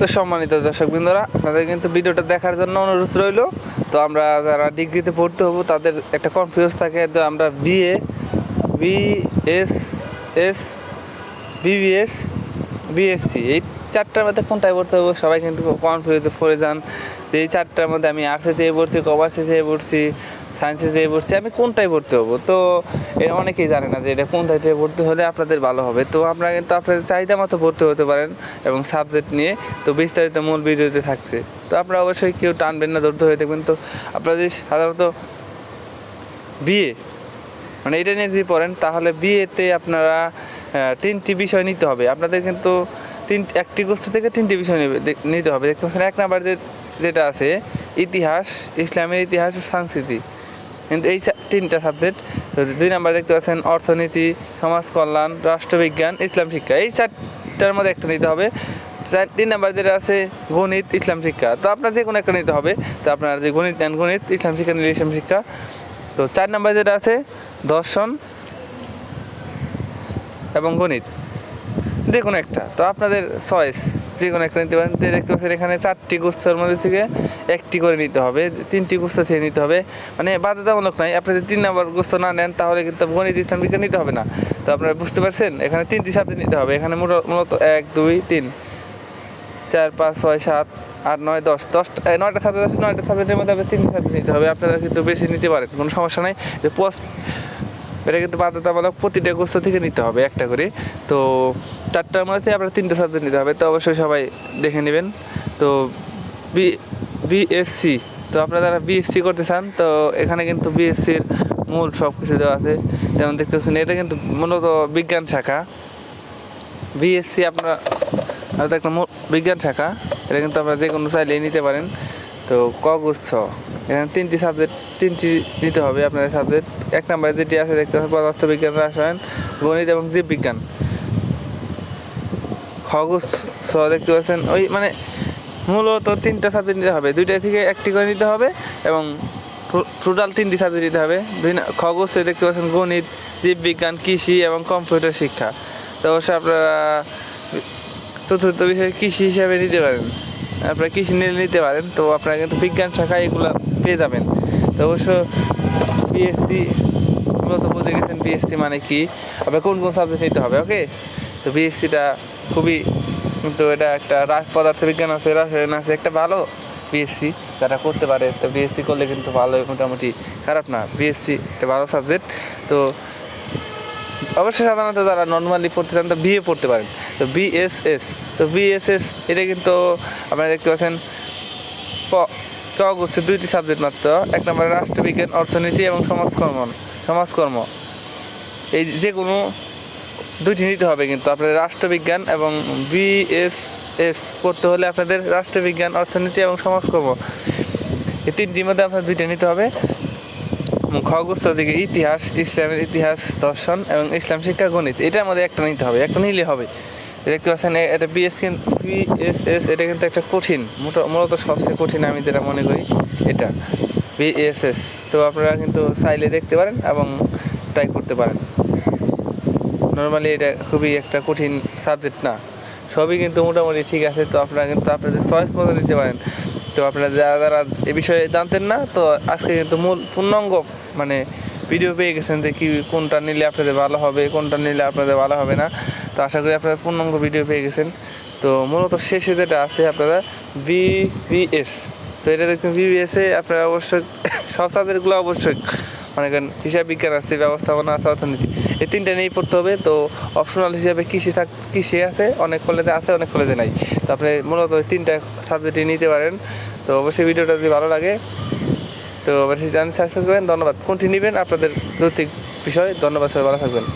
তো সম্মানিত দর্শক বৃন্দরা আপনাদের কিন্তু ভিডিওটা দেখার জন্য অনুরোধ রইল। তো আমরা যারা ডিগ্রিতে পড়তে হব, তাদের একটা কনফিউজ থাকে, তো আমরা BA BS S BBS BSc এই চারটার মধ্যে কোনটায় পড়তে হবে, সবাই কিন্তু কনফিউজে পড়ে যান। যে এই চারটার মধ্যে আমি আর্টসে থেকে পড়ছি কমার্সে থেকে পড়ছি সায়েন্সে থেকে পড়ছি, আমি কোনটায় পড়তে হব? তো এটা অনেকেই জানে না যে এটা কোনটায় থেকে পড়তে হলে আপনাদের ভালো হবে। তো আপনারা কিন্তু আপনাদের চাহিদা মতো পড়তে হতে পারেন এবং সাবজেক্ট নিয়ে। তো বিস্তারিত মূল ভিডিওতে থাকছে। তো আপনারা অবশ্যই কেউ টানবেন না ধরতে হয়ে দেখবেন। তো আপনারা যদি সাধারণত বিয়ে মানে এটা নিয়ে যদি পড়েন, তাহলে বিয়েতে আপনারা তিনটি বিষয় নিতে হবে। আপনাদের কিন্তু তিন একটি গোষ্ঠী থেকে তিনটি বিষয় নেবে নিতে হবে। দেখতে পাচ্ছেন, এক নাম্বার যে যেটা আছে, ইতিহাস, ইসলামের ইতিহাস ও সংস্কৃতি। কিন্তু এই তিনটা সাবজেক্ট দুই নাম্বার দেখতে পাচ্ছেন, অর্থনীতি সমাজ কল্যাণ রাষ্ট্রবিজ্ঞান, ইসলাম শিক্ষা। এই চারটার মধ্যে একটা নিতে হবে। চার তিন নাম্বার যেটা আছে, গণিত, ইসলাম শিক্ষা। তো আপনার যে কোনো একটা নিতে হবে। তো আপনার যে গণিত নেন গণিত, ইসলাম শিক্ষা, নিলে ইসলাম শিক্ষা। তো চার নাম্বার যেটা আছে, দর্শন এবং গণিত। যে কোনো একটা। তো আপনাদের চয়েস যে কোনো একটা নিতে পারেন। দেখতে পাচ্ছেন এখানে চারটি গুচ্ছর মধ্যে থেকে একটি করে নিতে হবে, তিনটি গুচ্ছ থেকে নিতে হবে। মানে বাধ্যতামূলক নয়, আপনি যদি তিন নম্বর গুচ্ছ না নেন, তাহলে কিন্তু গণিত, ইসলাম, বিজ্ঞান নিতে হবে না। তো আপনারা বুঝতে পারছেন? এখানে তিনটি সাবজেক্ট নিতে হবে। এখানে মূলত এক, দুই, তিন, চার, পাঁচ, ছয়, সাত, আট, নয়, দশ। দশটা নয়টা সাবজেক্ট আছে, নয়টা সাবজেক্টের মধ্যে আপনার তিনটি সাবজেক্ট নিতে হবে। আপনারা কিন্তু বেশি নিতে পারেন, কোনো সমস্যা নাই। যে পোস্ট এটা কিন্তু বাধ্যতামূলক প্রতিটা গোষ্ঠ থেকে নিতে হবে একটা করে। তো চারটার মধ্যে আপনার তিনটে সাবজেক্ট নিতে হবে, তো অবশ্যই সবাই দেখে নেবেন। তো বি বিএসসি তো আপনারা যারা বিএসসি করতে চান, তো এখানে কিন্তু বিএসসির মূল সব কিছু দেওয়া আছে। যেমন দেখতে পাচ্ছেন এটা কিন্তু মূলত বিজ্ঞান শাখা। বিএসসি আপনারা একটা বিজ্ঞান শাখা, এটা কিন্তু আপনারা যে কোনো চাইলেই নিতে পারেন। তো ক গুচ্ছ? এখানে তিনটি সাবজেক্ট তিনটি নিতে হবে আপনাদের সাবজেক্ট এক নম্বরে যেটি আছে দেখতে পাচ্ছেন পদার্থ বিজ্ঞান রসায়ন, গণিত এবং জীববিজ্ঞান। খগুচ্ছ দেখতে পাচ্ছেন, ওই মানে মূলত তিনটা সাবজেক্ট নিতে হবে। দুইটা থেকে একটি করে নিতে হবে এবং টোটাল তিনটি সাবজেক্ট নিতে হবে। দুই খগুচ্ছ দেখতে পাচ্ছেন, গণিত, জীববিজ্ঞান, কৃষি এবং কম্পিউটার শিক্ষা। তো অবশ্যই আপনারা চতুর্থ বিষয়ে কৃষি হিসাবে নিতে পারেন। আপনারা কৃষি নিলে নিতে পারেন। তো আপনারা কিন্তু বিজ্ঞান শাখায় এগুলো পেয়ে যাবেন। তো অবশ্য বিএসসি মূলত বুঝে গেছেন বিএসসি মানে কি। আপনার কোন কোন সাবজেক্ট নিতে হবে ওকে তো বিএসসিটা খুবই কিন্তু এটা একটা রাস পদার্থ বিজ্ঞান আছে, রসায়ন আছে, একটা ভালো বিএসসি যারা করতে পারে। তো বিএসসি করলে কিন্তু ভালো মোটামুটি খারাপ না। বিএসসি একটা ভালো সাবজেক্ট তো অবশ্যই সাধারণত যারা নর্মালি পড়তে চান, তো বিএ পড়তে পারেন। তো বিএসএস তো বিএসএস এটা কিন্তু আপনারা দেখতে পাচ্ছেন। ক ক হচ্ছে দুইটি সাবজেক্ট মাত্র। এক নম্বরে রাষ্ট্রবিজ্ঞান, অর্থনীতি এবং সমাজকর্ম। সমাজকর্ম। এই যে কোনো দুইটি নিতে হবে কিন্তু। আপনাদের রাষ্ট্রবিজ্ঞান এবং বিএসএস করতে হলে আপনাদের রাষ্ট্রবিজ্ঞান, অর্থনীতি এবং সমাজকর্ম। এই তিনটির মধ্যে আপনার দুইটা নিতে হবে। খগুচ্ছ থেকে ইতিহাস, ইসলামের ইতিহাস, দর্শন এবং ইসলাম শিক্ষা, গণিত। এটার মধ্যে একটা নিতে হবে, একটা নিলে হবে। দেখতে পাচ্ছেন এটা বিএস বিএসএস এটা কিন্তু একটা কঠিন মূলত সবচেয়ে কঠিন আমি যেটা মনে করি, এটা বিএসএস তো আপনারা কিন্তু চাইলে দেখতে পারেন এবং ট্রাই করতে পারেন। নর্মালি এটা খুবই একটা কঠিন সাবজেক্ট না। সবই কিন্তু মোটামুটি ঠিক আছে, তো আপনারা কিন্তু আপনাদের চয়েস মতো নিতে পারেন। তো আপনারা যারা যারা এ বিষয়ে জানতেন না, তো আজকে কিন্তু মূল পূর্ণাঙ্গ মানে ভিডিও পেয়ে গেছেন যে কী কোনটা নিলে আপনাদের ভালো হবে, কোনটা নিলে আপনাদের ভালো হবে না। তো আশা করি আপনারা পূর্ণাঙ্গ ভিডিও পেয়ে গেছেন। তো মূলত শেষে যেটা আছে আপনারা বিবিএস তো এটা দেখছেন বিবিএসে আপনারা অবশ্যই সব সাবজেক্টগুলো অবশ্যই মনে করেন হিসাব বিজ্ঞান আছে, ব্যবস্থাপনা আছে, অর্থনীতি, এই তিনটা নিয়েই পড়তে হবে। তো অপশনাল হিসাবে কৃষি থাক, কৃষি আছে, অনেক কলেজে আছে, অনেক কলেজে নাই। তো আপনি মূলত ওই তিনটা সাবজেক্টই নিতে পারেন। তো অবশ্যই ভিডিওটা যদি ভালো লাগে, তো অবশ্যই জানতে সাবস্ক্রাইব করবেন। ধন্যবাদ। কোনটি নেবেন আপনাদের যৌক্তিক বিষয়। ধন্যবাদ সবাই, ভালো থাকবেন।